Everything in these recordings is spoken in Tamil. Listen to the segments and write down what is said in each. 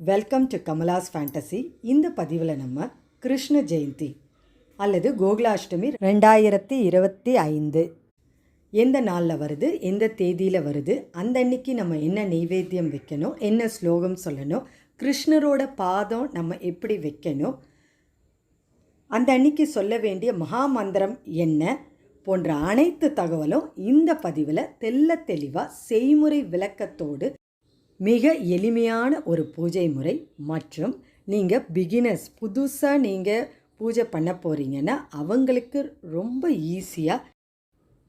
வெல்கம் டு கமலாஸ் ஃபேண்டசி இந்த பதிவில் நம்ம கிருஷ்ண ஜெயந்தி அல்லது கோகுலாஷ்டமி ரெண்டாயிரத்தி இருபத்தி ஐந்து. எந்த நாளில் வருது எந்த தேதியில் வருது அந்த அன்னைக்கு நம்ம என்ன நெய்வேத்தியம் வைக்கணும் என்ன ஸ்லோகம் சொல்லணும் கிருஷ்ணரோட பாதம் நம்ம எப்படி வைக்கணும் அந்த அன்னைக்கு சொல்ல வேண்டிய மகாமந்திரம் என்ன போன்ற அனைத்து தகவலும் இந்த பதிவில் தெள்ள தெளிவாக செய்முறை விளக்கத்தோடு மிக எளிமையான ஒரு பூஜை முறை மற்றும் நீங்கள் பிகினர்ஸ் புதுசாக நீங்கள் பூஜை பண்ண போகிறீங்கன்னா அவங்களுக்கு ரொம்ப ஈஸியாக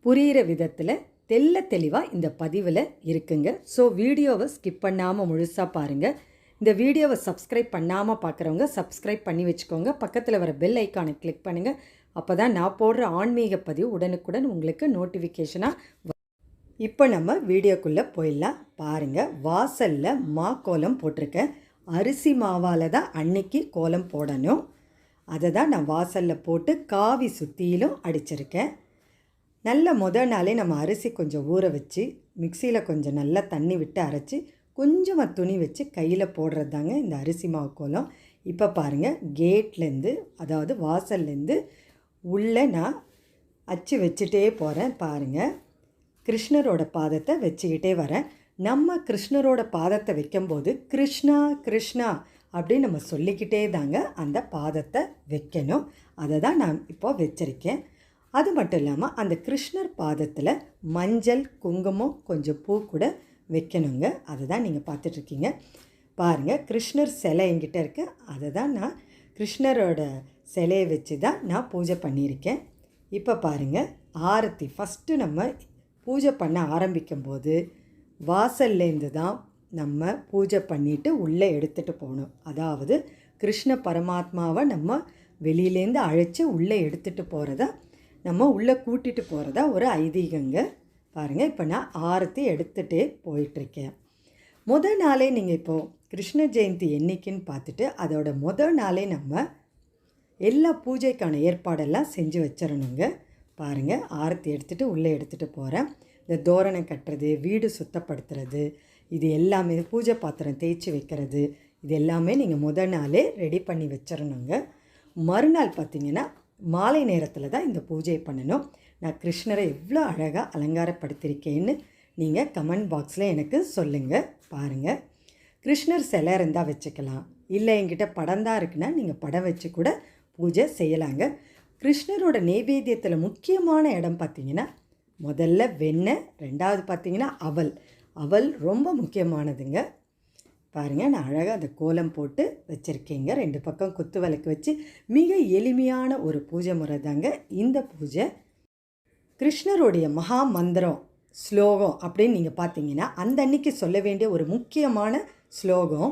புரிகிற விதத்தில் தெல்ல தெளிவாக இந்த பதிவில் இருக்குங்க. ஸோ வீடியோவை ஸ்கிப் பண்ணாமல் முழுசாக பாருங்கள் இந்த வீடியோவை சப்ஸ்கிரைப் பண்ணாமல் பார்க்குறவங்க சப்ஸ்கிரைப் பண்ணி வச்சுக்கோங்க. பக்கத்தில் வர பெல் ஐக்கானை கிளிக் பண்ணுங்கள் அப்போ தான் நான் போடுற ஆன்மீக பதிவு உடனுக்குடன் உங்களுக்கு நோட்டிஃபிகேஷனாக இப்போ நம்ம வீடியோக்குள்ளே போயிடலாம். பாருங்கள் வாசலில் மா கோலம் போட்டிருக்கேன். அரிசி மாவால் தான் அன்னைக்கு கோலம் போடணும். அதை தான் நான் வாசலில் போட்டு காவி சுற்றியிலும் அடிச்சிருக்கேன். நல்ல முதல் நாளே நம்ம அரிசி கொஞ்சம் ஊற வச்சு மிக்சியில் கொஞ்சம் நல்லா தண்ணி விட்டு அரைச்சி கொஞ்சமாக துணி வச்சு கையில் போடுறது தாங்க இந்த அரிசி மாவு கோலம். இப்போ பாருங்கள் கேட்லேருந்து அதாவது வாசல்லேருந்து உள்ளே நான் அச்சு வச்சுட்டே போகிறேன் பாருங்கள் கிருஷ்ணரோட பாதத்தை வச்சுக்கிட்டே வரேன். நம்ம கிருஷ்ணரோட பாதத்தை வைக்கும்போது கிருஷ்ணா கிருஷ்ணா அப்படின்னு நம்ம சொல்லிக்கிட்டே தாங்க அந்த பாதத்தை வைக்கணும். அதை தான் நான் இப்போ வச்சுருக்கேன். அது மட்டும் இல்லாமல் அந்த கிருஷ்ணர் பாதத்தில் மஞ்சள் குங்குமம் கொஞ்சம் பூ கூட வைக்கணுங்க. அதை தான் நீங்கள் பார்த்துட்ருக்கீங்க. பாருங்கள் கிருஷ்ணர் சிலை என்கிட்ட இருக்குது அதை தான் நான் கிருஷ்ணரோட சிலையை வச்சு தான் நான் பூஜை பண்ணியிருக்கேன். இப்போ பாருங்கள் ஆரத்தி ஃபஸ்ட்டு நம்ம பூஜை பண்ண ஆரம்பிக்கும்போது வாசல்லேருந்து தான் நம்ம பூஜை பண்ணிவிட்டு உள்ளே எடுத்துகிட்டு போகணும். அதாவது கிருஷ்ண பரமாத்மாவை நம்ம வெளியிலேருந்து அழைச்சி உள்ளே எடுத்துகிட்டு போகிறத நம்ம உள்ளே கூட்டிகிட்டு போகிறதா ஒரு ஐதீகங்க. பாருங்கள் இப்போ நான் ஆரத்தி எடுத்துகிட்டே போயிட்டுருக்கேன். முத நாளே நீங்கள் இப்போது கிருஷ்ண ஜெயந்தி என்னைக்குன்னு பார்த்துட்டு அதோட முத நாளே நம்ம எல்லா பூஜைக்கான ஏற்பாடெல்லாம் செஞ்சு வச்சிடணுங்க பாருங்கள் ஆரத்தி எடுத்துகிட்டு உள்ளே எடுத்துகிட்டு போகிறேன் இந்த தோரணை கட்டுறது வீடு சுத்தப்படுத்துறது இது எல்லாமே பூஜை பாத்திரம் தேய்ச்சி வைக்கிறது இது எல்லாமே நீங்கள் முத நாளே ரெடி பண்ணி வச்சிடணுங்க மறுநாள் பார்த்தீங்கன்னா மாலை நேரத்தில் தான் இந்த பூஜை பண்ணணும். நான் கிருஷ்ணரை எவ்வளோ அழகாக அலங்காரப்படுத்தியிருக்கேன்னு நீங்கள் கமெண்ட் பாக்ஸில் எனக்கு சொல்லுங்கள் பாருங்கள் கிருஷ்ணர் சிலை இருந்தால் வச்சுக்கலாம். இல்லை என்கிட்ட படம் தான் இருக்குன்னா நீங்கள் படம் வச்சு கூட பூஜை செய்யலாங்க. கிருஷ்ணரோட நெய்வேத்தியத்தில் முக்கியமான இடம் பார்த்திங்கன்னா முதல்ல வெண்ணெய் ரெண்டாவது பார்த்திங்கன்னா அவல். அவல் ரொம்ப முக்கியமானதுங்க. பாருங்கள் நான் அழகாக அந்த கோலம் போட்டு வச்சுருக்கேங்க. ரெண்டு பக்கம் குத்து விளக்கு வச்சு மிக எளிமையான ஒரு பூஜை முறை தாங்க இந்த பூஜை. கிருஷ்ணருடைய மகா மந்திரம் ஸ்லோகம் அப்படின்னு நீங்கள் பார்த்தீங்கன்னா அந்த அன்னைக்கு சொல்ல வேண்டிய ஒரு முக்கியமான ஸ்லோகம்.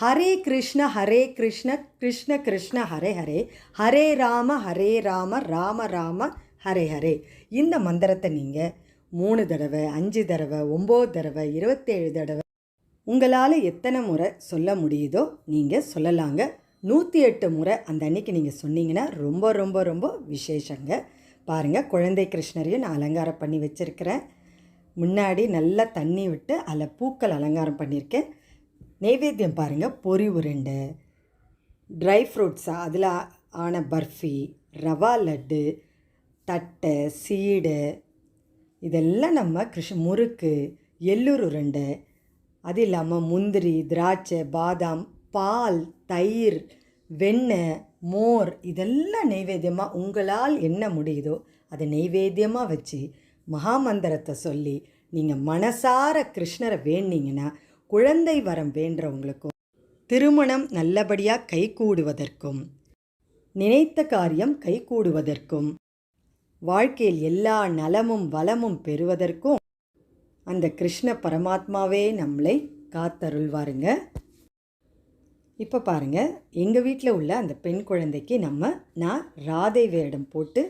ஹரே கிருஷ்ண ஹரே கிருஷ்ண கிருஷ்ண கிருஷ்ண ஹரே ஹரே. ஹரே ராம ஹரே ராம ராம ராம ஹரே ஹரே. இந்த மந்திரத்தை நீங்கள் மூணு தடவை அஞ்சு தடவை ஒம்பது தடவை இருபத்தேழு தடவை உங்களால் எத்தனை முறை சொல்ல முடியுதோ நீங்கள் சொல்லலாங்க. நூற்றி எட்டு முறை அந்த அன்னைக்கு நீங்கள் சொன்னீங்கன்னா ரொம்ப ரொம்ப ரொம்ப விசேஷங்க. பாருங்கள் குழந்தை கிருஷ்ணரையும் நான் அலங்காரம் பண்ணி வச்சுருக்கிறேன். முன்னாடி நல்லா தண்ணி விட்டு அதில் பூக்கள் அலங்காரம் பண்ணியிருக்கேன். நெய்வேத்தியம் பாருங்கள் பொரி உருண்டை ட்ரை ஃப்ரூட்ஸா அதில் ஆன பர்ஃபி ரவா லட்டு தட்டை சீடை இதெல்லாம் நம்ம கிருஷ்ண முறுக்கு எள்ளூர் உருண்டை அது இல்லாமல் முந்திரி திராட்சை பாதாம் பால் தயிர் வெண்ணெய் மோர் இதெல்லாம் நெய்வேத்தியமாக உங்களால் என்ன முடியுதோ அதை நெய்வேத்தியமாக வச்சு மகாமந்திரத்தை சொல்லி நீங்கள் மனசார கிருஷ்ணரை வேண்டிங்கன்னா குழந்தை வரம் வேண்டவங்களுக்கும் திருமணம் நல்லபடியாக கைகூடுவதற்கும் நினைத்த காரியம் கைகூடுவதற்கும் வாழ்க்கையில் எல்லா நலமும் வளமும் பெறுவதற்கும் அந்த கிருஷ்ண பரமாத்மாவே நம்மளை காத்தருள்வாருங்க. இப்போ பாருங்கள் எங்கள் வீட்டில் உள்ள அந்த பெண் குழந்தைக்கு நம்ம நான் ராதை வேடம் போட்டு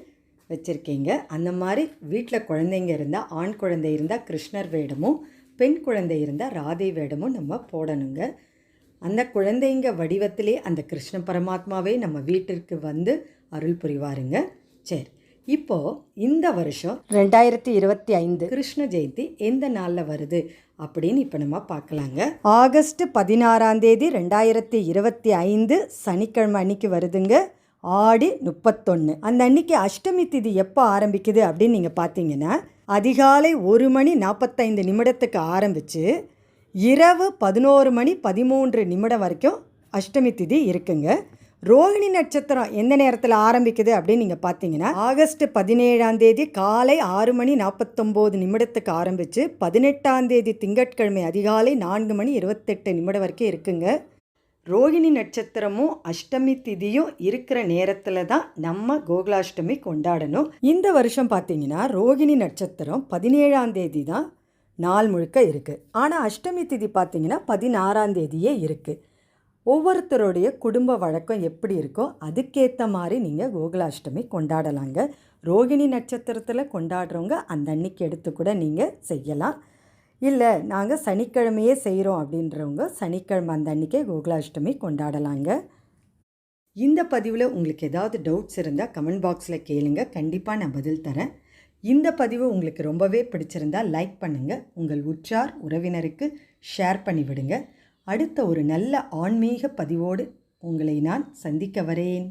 வச்சுருக்கேங்க. அந்த மாதிரி வீட்டில் குழந்தைங்க இருந்தால் ஆண் குழந்தை இருந்தால் கிருஷ்ணர் வேடமும் பெண் குழந்தை இருந்தால் ராதை வேடமும் நம்ம போடணுங்க. அந்த குழந்தைங்க வடிவத்திலே அந்த கிருஷ்ண பரமாத்மாவே நம்ம வீட்டிற்கு வந்து அருள் புரிவாருங்க. சரி இப்போ இந்த வருஷம் ரெண்டாயிரத்தி இருபத்தி ஐந்து. கிருஷ்ண ஜெயந்தி எந்த நாளில் வருது அப்படின்னு இப்போ நம்ம பார்க்கலாங்க. ஆகஸ்ட் பதினாறாம் தேதி ரெண்டாயிரத்தி இருபத்தி ஐந்து சனிக்கிழமை அன்னைக்கு வருதுங்க. ஆடி முப்பத்தொன்று அந்த அன்னைக்கு அஷ்டமி திதி எப்போ ஆரம்பிக்குது அப்படின்னு நீங்கள் பார்த்தீங்கன்னா அதிகாலை ஒரு மணி நாற்பத்தைந்து நிமிடத்துக்கு ஆரம்பித்து இரவு பதினோரு மணி பதிமூன்று நிமிடம் வரைக்கும் அஷ்டமி திதி இருக்குங்க. ரோகிணி நட்சத்திரம் எந்த நேரத்தில் ஆரம்பிக்குது அப்படின்னு நீங்கள் பார்த்தீங்கன்னா ஆகஸ்ட் பதினேழாம் தேதி காலை ஆறு மணி நாற்பத்தொம்போது நிமிடத்துக்கு ஆரம்பித்து பதினெட்டாம் தேதி திங்கட்கிழமை அதிகாலை நான்கு மணி இருபத்தெட்டு நிமிடம் வரைக்கும் இருக்குங்க. ரோகிணி நட்சத்திரமும் அஷ்டமி திதியும் இருக்கிற நேரத்தில் தான் நம்ம கோகுலாஷ்டமி கொண்டாடணும். இந்த வருஷம் பார்த்தீங்கன்னா ரோகிணி நட்சத்திரம் பதினேழாம் தேதி தான் நாள் முழுக்க இருக்குது ஆனால் அஷ்டமி திதி பார்த்தீங்கன்னா பதினாறாம் தேதியே இருக்குது ஒவ்வொருத்தருடைய குடும்ப வழக்கம் எப்படி இருக்கோ அதுக்கேற்ற மாதிரி நீங்கள் கோகுலாஷ்டமி கொண்டாடலாங்க. ரோகிணி நட்சத்திரத்தில் கொண்டாடுறவங்க அந்த அன்னைக்கு எடுத்து கூட நீங்கள் செய்யலாம். இல்லை நாங்கள் சனிக்கிழமையே செய்கிறோம் அப்படின்றவங்க சனிக்கிழமை அந்த அன்றைக்கே கோகுலாஷ்டமி கொண்டாடலாங்க. இந்த பதிவில் உங்களுக்கு ஏதாவது டவுட்ஸ் இருந்தால் கமெண்ட் பாக்ஸில் கேளுங்க. கண்டிப்பாக நான் பதில் தரேன். இந்த பதிவு உங்களுக்கு ரொம்பவே பிடிச்சிருந்தா லைக் பண்ணுங்கள் உங்கள் உற்றார் உறவினருக்கு ஷேர் பண்ணிவிடுங்க. அடுத்த ஒரு நல்ல ஆன்மீக பதிவோடு உங்களை நான் சந்திக்க வரேன்.